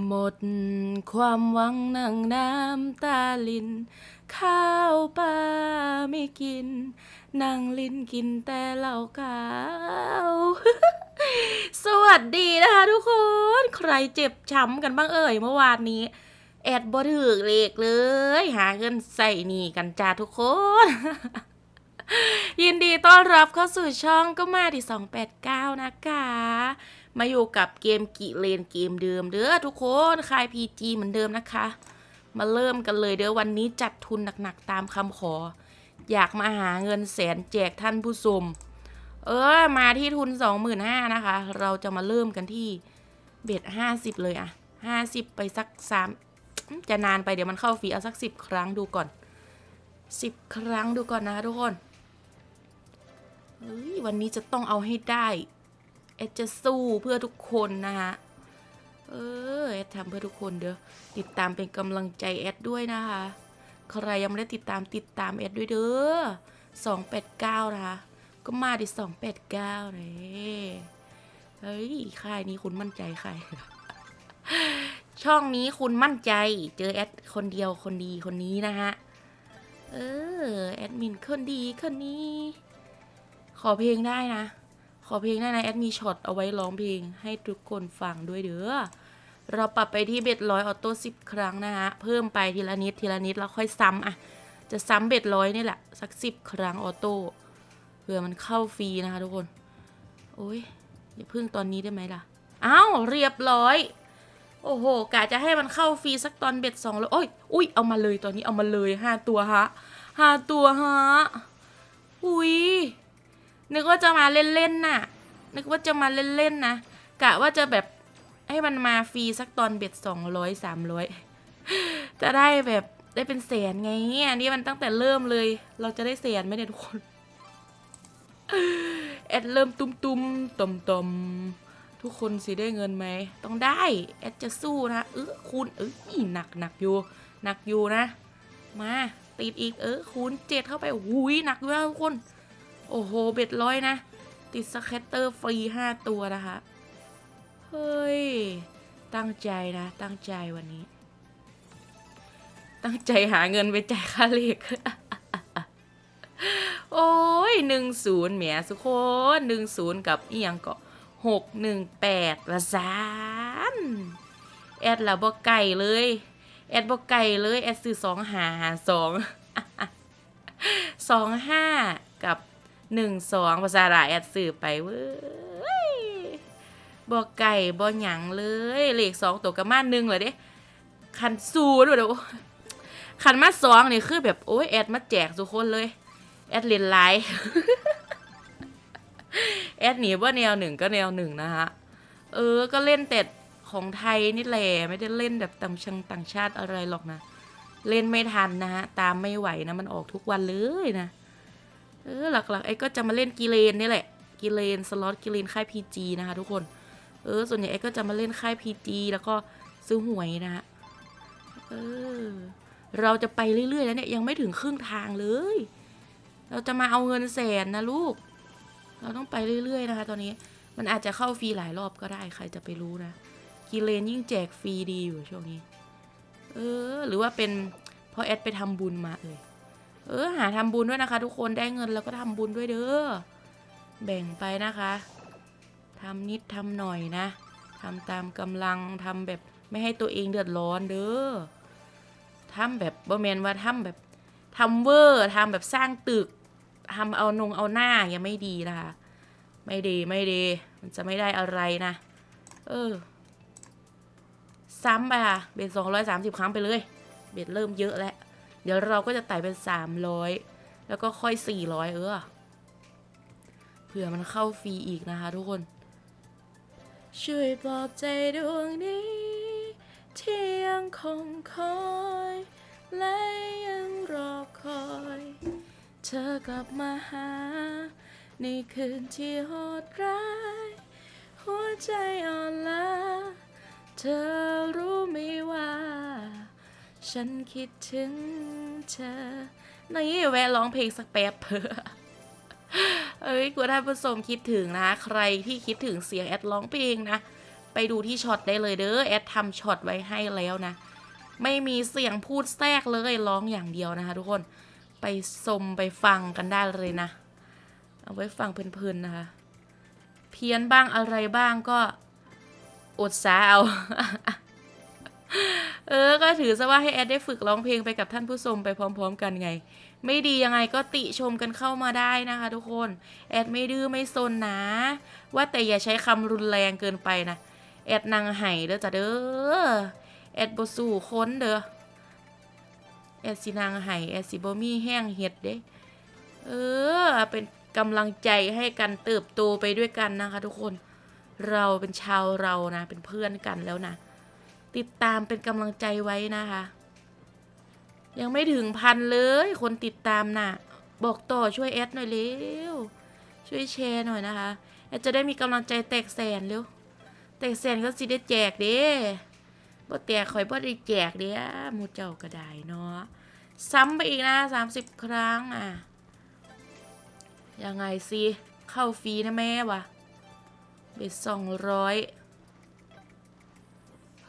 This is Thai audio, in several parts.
หมดความหวังนั่งน้ำตาลิน ข้าวปลาไม่กิน นั่งลินกินแต่เหล้าขาว สวัสดีนะคะทุกคน ใครเจ็บช้ำกันบ้างเอ่ยเมื่อวานนี้ แอดบ่ถือเลขเลย หาเงินใส่นี่กันจ้าทุกคน ยินดีต้อนรับเข้าสู่ช่องก็มาที่289 นะคะ มาอยู่กับเกมกิเลนเกมเดิมเด้อทุกคนคาย PG เหมือนเดิมนะคะ มาเริ่มกันเลยเด้อวันนี้จัดทุนหนักๆตามคำขอ อยากมาหาเงินแสนแจกท่านผู้ชมเออ มาที่ทุน25,000นะคะ เราจะมาเริ่มกันที่เบ็ด50เลยอะ50ไปสัก3จะนานไปเดี๋ยวมันเข้าฟรีเอาสัก10ครั้งดูก่อน10ครั้งดูก่อนนะคะทุกคนเฮ้ยวันนี้จะต้องเอาให้ได้ แอดจะสู้เพื่อทุกคนนะฮะเออแอดทำเพื่อทุกคนเด้อติดตามเป็นกำลังใจแอดด้วยนะคะใครยังไม่ได้ติดตามติดตามแอดด้วยเด้อ289นะคะก็มาดิ289เลยเฮ้ยค่ายนี้คุณมั่นใจใครช่องนี้คุณมั่นใจ เจอแอดคนเดียวคนดีคนนี้นะฮะ เออ แอดมินคนดีคนนี้ ขอเพลงได้นะ ขอเพลงได้นะแอดมีช็อตเอาไว้ร้องเพลงให้ทุกคนฟังด้วยเด้อเราปรับไปที่เบ็ดร้อยออโต้สิบครั้งนะฮะ เพิ่มไปทีละนิดทีละนิดแล้วค่อยซ้ำอะ จะซ้ำเบ็ดร้อยนี่แหละ สักสิบครั้งออโต้เผื่อมันเข้าฟรีนะคะทุกคน โอ้ยอย่าพึ่งตอนนี้ได้ไหมล่ะ อ้าวเรียบร้อย โอ้โหกะจะให้มันเข้าฟรีสักตอนเบ็ดสองแล้วโอ้ยอุ้ยเอามาเลยตอนนี้เอามาเลยห้าตัวฮะห้าตัวฮะอุ้ย นึกว่าจะมาเล่นๆน่ะ นึกว่าจะมาเล่นๆนะ กะว่าจะแบบให้มันมาฟรีสักตอนเบ็ดสองร้อยสามร้อยจะได้แบบได้เป็นแสนไงเนี่ยนี่มันตั้งแต่เริ่มเลย เราจะได้แสนไหมเนี่ยทุกคนแอดเริ่มตุ้มตุ้มๆต่อมต่มๆทุกคนสิได้เงินไหม ต้องได้ แอดจะสู้นะเออคูณเออหนักหนักอยู่หนักอยู่นะ มา ติดอีกเออคูณเจ็ดเข้าไปหุยหนักด้วยนะทุกคน โอ้โห เบ็ดร้อยนะ ติดสแคตเตอร์ฟรีห้าตัวนะคะ เฮ้ย ตั้งใจนะ ตั้งใจวันนี้ ตั้งใจหาเงินไปจ่ายค่าเลขโอ้ยหนึ่งศูนย์แหมสุโคนหนึ่งศูนย์กับอียังก็หกหนึ่งแปดละสานแอดละบ่ไก่เลย แอดบ่ไก่เลย แอดซื้อสองหาหาสองสองห้ากับ หนึ่งสองภาษาลาวแอดสื่อไปเว้ยบ่ไก่บ่หยังเลยเลขสองตัวกับมาหนึ่งเลยเด้ขันศูนย์เดี๋ยวขันมาสองนี่คือแบบโอ้ยแอดมาแจกทุกคนเลย แอดเรียนไลน์แอดหนีว่าแนวหนึ่งก็แนวหนึ่งนะฮะ เออ ก็เล่นแต่ของไทยนี่แหละไม่ได้เล่นแบบต่างชงต่างชาติอะไรหรอกนะ เล่นไม่ทันนะฮะ ตามไม่ไหวนะ มันออกทุกวันเลยนะ เออหลักๆไอ้ก็จะมาเล่นกีเลนนี่แหละ กีเลนสล็อตกีเลนค่ายพีจีนะคะทุกคน เออ ส่วนใหญ่ไอ้ก็จะมาเล่นค่ายพีจีแล้วก็ซื้อหวยนะฮะ เออ เราจะไปเรื่อยๆแล้วเนี่ยยังไม่ถึงครึ่งทางเลย เราจะมาเอาเงินแสนนะลูก เราต้องไปเรื่อยๆนะคะ ตอนนี้ มันอาจจะเข้าฟรีหลายรอบก็ได้ใครจะไปรู้นะ กีเลนยิ่งแจกฟรีดีอยู่ช่วงนี้ เออ หรือว่าเป็นเพราะแอดไปทำบุญมาเอ่ย เออหาทำบุญด้วยนะคะ ทุกคนได้เงินแล้วก็ทำบุญด้วยเด้อแบ่งไปนะคะทำนิดทำหน่อยนะทำตามกำลังทำแบบไม่ให้ตัวเองเดือดร้อนเด้อทำแบบบ่แมนว่าทำแบบทำเวอร์ทำแบบสร้างตึกทำเอานงเอาหน้าย่างไม่ดีนะคะ ไม่ดีไม่ดีมันจะไม่ได้อะไรนะ เออ ซ้ำไปค่ะเบ็ดสองร้อยสามสิบครั้งไปเลย เบ็ดเริ่มเยอะแล้ว เดี๋ยวเราก็จะไต่เป็นสามร้อยแล้วก็ค่อยสี่ร้อยเออ เผื่อมันเข้าฟรีอีกนะคะทุกคน ช่วยปลอบใจดวงนี้ที่ยังคงคอยและยังรอคอย เธอกลับมาหา ในคืนที่โหดร้าย หัวใจอ่อนล้าเธอ ฉันคิดถึงเธอ นี่แวะร้องเพลงสักแป๊บเพื่อเอ้ยกลัวท่านผู้ชมคิดถึงนะ ใครที่คิดถึงเสียงแอดร้องเพลงนะ ไปดูที่ช็อตได้เลยเด้อ แอดทำช็อตไว้ให้แล้วนะ ไม่มีเสียงพูดแทรกเลยร้องอย่างเดียวนะคะ ทุกคน ไปชมไปฟังกันได้เลยนะ เอาไว้ฟังเพลินๆนะคะ เพี้ยนบ้างอะไรบ้างก็อดสาเอา เออ ก็ถือซะว่าให้แอดได้ฝึกร้องเพลงไปกับท่านผู้ชมไปพร้อม ๆ กันไง ไม่ดียังไงก็ติชมกันเข้ามาได้นะคะ ทุกคน แอดไม่ดื้อไม่ซนนะ ว่าแต่อย่าใช้คำรุนแรงเกินไปนะ แอดนางไห้เด้อจ้ะเด้อ แอดบสู่ค้นเด้อ แอดสินางไห้แอดสิบมีแห้งเห็ดเด้ เออ เป็นกำลังใจให้กันเติบโตไปด้วยกันนะคะ ทุกคน เราเป็นชาวเรานะ เป็นเพื่อนกันแล้วนะ ติดตามเป็นกำลังใจไว้นะคะ ยังไม่ถึงพันเลย คนติดตามน่ะ บอกต่อช่วยแอดหน่อยเร็ว ช่วยแชร์หน่อยนะคะแอดจะได้มีกำลังใจแตกแสนเร็ว แตกแสนก็สิได้แจกเด้บ่แตกข่อยบ่ได้แจกเด้มูเจ้าก็ได้เนาะ ซ้ำไปอีกนะสามสิบครั้งอะ ยังไงสิ เข้าฟรีนะแม่วะเบ็ดสองร้อย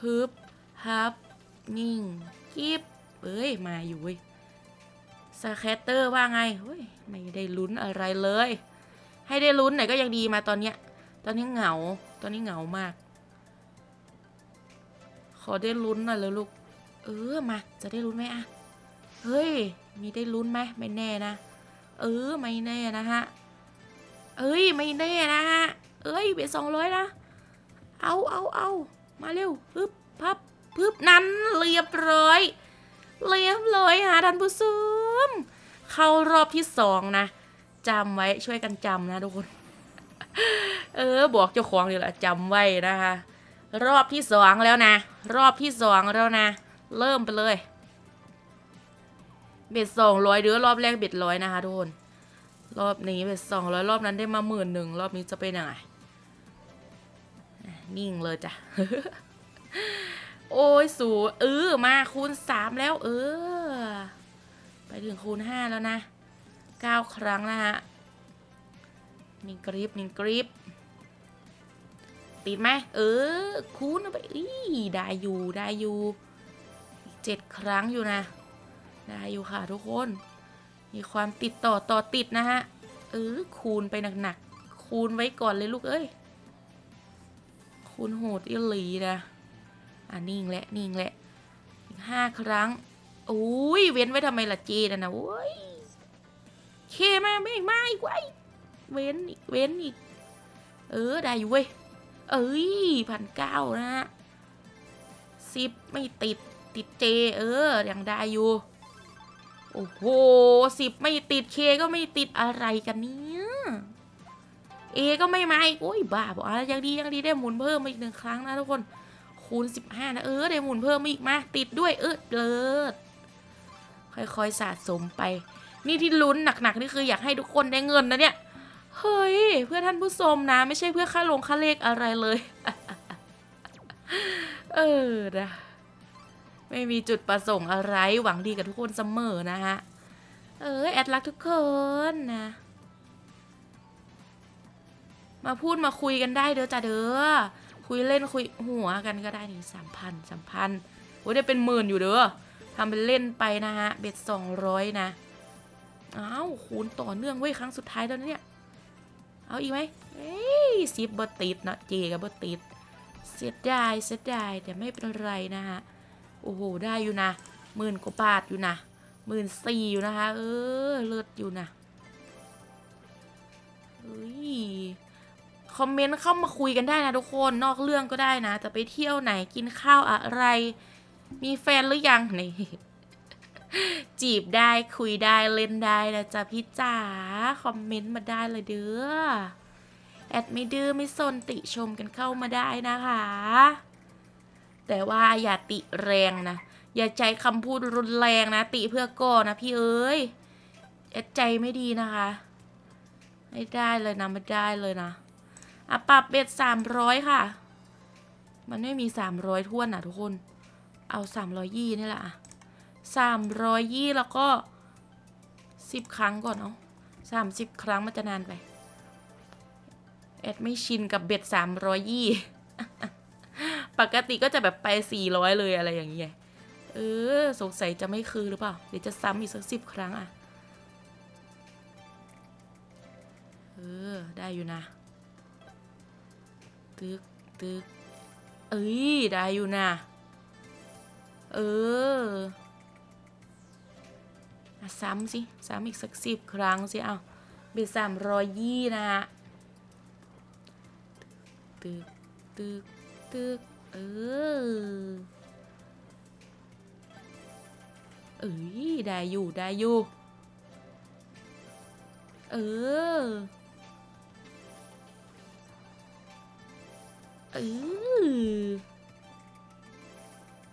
ฮึบฮับนิ่งกิบเอ้ย มาอยู่เว้ยสแคตเตอร์ว่าไงเฮ้ยไม่ได้ลุ้นอะไรเลย ให้ได้ลุ้นหน่อยก็ยังดีมาตอนเนี้ย ตอนนี้เหงา ตอนนี้เหงามาก ขอได้ลุ้นหน่อยเลยลูก เออมา จะได้ลุ้นไหมอะเฮ้ย มีได้ลุ้นไหมไม่แน่นะ เออไม่แน่นะฮะ เอ้ยไม่แน่นะฮะ เอ้ยเบ็ดสองร้อยนะ เอาเอาเอา มาเร็วปึ๊บพับปึ๊บนั้นเรียบร้อย เรียบร้อยค่ะท่านผู้ชมเข้ารอบที่สองนะจำไว้ช่วยกันจำนะทุกคน เออ บอกเจ้าของเลยแหละจำไว้นะคะ รอบที่สองแล้วนะ รอบที่สองแล้วนะ เริ่มไปเลย เบ็ดสองร้อยเดือรอบแรกเบ็ดร้อยนะคะทุกคน รอบนี้เบ็ดสองร้อยรอบนั้นได้มาหมื่นหนึ่งรอบนี้จะเป็นยังไง นิ่งเลยจ้ะ โอ้ยสูเออมาคูณสามแล้ว เออ ไปถึงคูณห้าแล้วนะเก้าครั้งนะฮะนี่งกริบนี่งกริบติดไหมเออ คูณไปอีได้อยู่ได้อยู่เจ็ดครั้งอยู่นะ ได้อยู่ค่ะทุกคน มีความติดต่อต่อติดนะฮะเออคูณไปหนักๆคูณไว้ก่อนเลยลูกเอ้ย คูณโหดอีหลีนะ อะนิ่งและนิ่งแหละอีกห้าครั้งอุ้ยเว้นไว้ทำไมล่ะเจนะนะโว้ยเคมาไม่มาอีกไว้ยเว้นอีกเว้นอีก เออได้อยู่เว้ยเอ้ยพันเก้านะฮะสิบไม่ติดติดเจ เออยังได้อยู่ โอ้โหสิบไม่ติดเคก็ไม่ติดอะไรกันเนี่ย เอก็ไม่มาอีกโอ้ยบ้าบอกอะยังดียังดีได้หมุนเพิ่มมาอีกหนึ่งครั้งนะทุกคน คูณสิบห้านะเออได้หมุนเพิ่มมาอีกมา ติดด้วยเออเลิศค่อยๆสะสมไป นี่ที่ลุ้นหนักๆนี่คืออยากให้ทุกคนได้เงินนะเนี่ย เฮ้ย เพื่อท่านผู้ชมนะ ไม่ใช่เพื่อค่าลงค่าเลขอะไรเลย เออนะไม่มีจุดประสงค์อะไรหวังดีกับทุกคนเสมอนะฮะ เออแอดรักทุกคนนะ มาพูดมาคุยกันได้เด้อจ้าเด้อคุยเล่นคุยหัวกันก็ได้นี่สามพันสามพันโอ้ยได้เป็นหมื่นอยู่เด้อทำเป็นเล่นไปนะฮะเบ็ดสองร้อยนะอ้าวคูณต่อเนื่องเว้ยครั้งสุดท้ายแล้วนะเนี่ยเอาอีกไหมเอ้ยซิบบติดเนาะเจกับบติดเสียดายเสียดายแต่ไม่เป็นไรนะฮะโอ้โหได้อยู่นะหมื่นกว่าบาทอยู่นะหมื่นสี่อยู่นะคะเออเลิศอยู่นะเฮ้ย คอมเมนต์เข้ามาคุยกันได้นะทุกคนนอกเรื่องก็ได้นะ จะไปเที่ยวไหนกินข้าวอะไร มีแฟนหรือยังนี่จีบได้คุยได้เล่นได้นะจ๊ะพี่จ๋าคอมเมนต์มาได้เลยเด้อแอดไม่ดื้อไม่ซนติชมกันเข้ามาได้นะคะ แต่ว่าอย่าติแรงนะ อย่าใจคำพูดรุนแรงนะ ติเพื่อก่อนะพี่เอ้ยแอดใจไม่ดีนะคะ ไม่ได้เลยนะ ไม่ได้เลยนะ อะปรับเบ็ดสามร้อยค่ะ มันไม่มีสามร้อยท่วนนะทุกคน เอาสามร้อยยี่นี่แหละอะสามร้อยยี่แล้วก็สิบครั้งก่อนเนาะสามสิบครั้งมันจะนานไป แอดไม่ชินกับเบ็ดสามร้อยยี่ปกติก็จะแบบไปสี่ร้อยเลยอะไรอย่างเงี้ยเออ สงสัยจะไม่คือหรือเปล่า เดี๋ยวจะซ้ำอีกสักสิบครั้งอะ เออ ได้อยู่นะ ตึกตึกเอ้ย ได้อยู่นะ เออซ้ำสิซ้ำอีกสักสิบครั้งสิ เอาเบ็ดสามรอยยี่นะฮะตึกตึกตึกเออ เอ้ย ได้อยู่ ได้อยู่ เออ เออ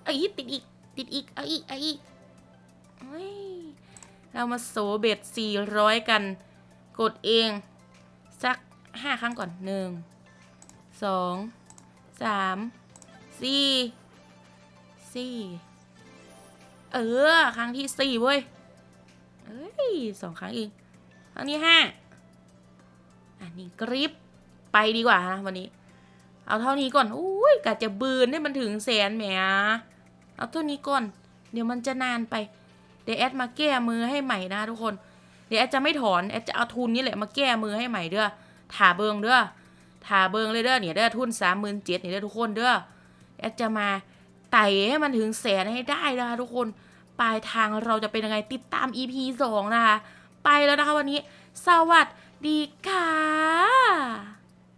เอ้ยติดอีก ติดอีก เอาอีก เอาอีกเฮ้ยเรามาโซเบ็ดสี่ร้อยกัน กดเอง สักห้าครั้งก่อนหนึ่งสองสามสี่สี่เออ ครั้งที่สี่เว้ย เอ้ยสองครั้งเองครั้งที่ห้าอันนี้กริปไปดีกว่านะวันนี้ เอาเท่านี้ก่อนอุ้ยกะจะบืนให้มันถึงแสนแหมเอาเท่านี้ก่อน เดี๋ยวมันจะนานไป เดี๋ยวแอดมาแก้มือให้ใหม่นะทุกคน เดี๋ยวแอดจะไม่ถอนแอดจะเอาทุนนี้แหละมาแก้มือให้ใหม่เด้อถาเบิงเด้อถาเบิงเลยเด้อเนี่ยเด้อทุนสามหมื่นเจ็ดเนี่ยเด้อทุกคนเด้อแอดจะมาไต่ให้มันถึงแสนให้ได้นะคะทุกคนปลายทางเราจะเป็นยังไงติดตาม EP 2 นะคะ ไปแล้วนะคะวันนี้ สวัสดีค่ะ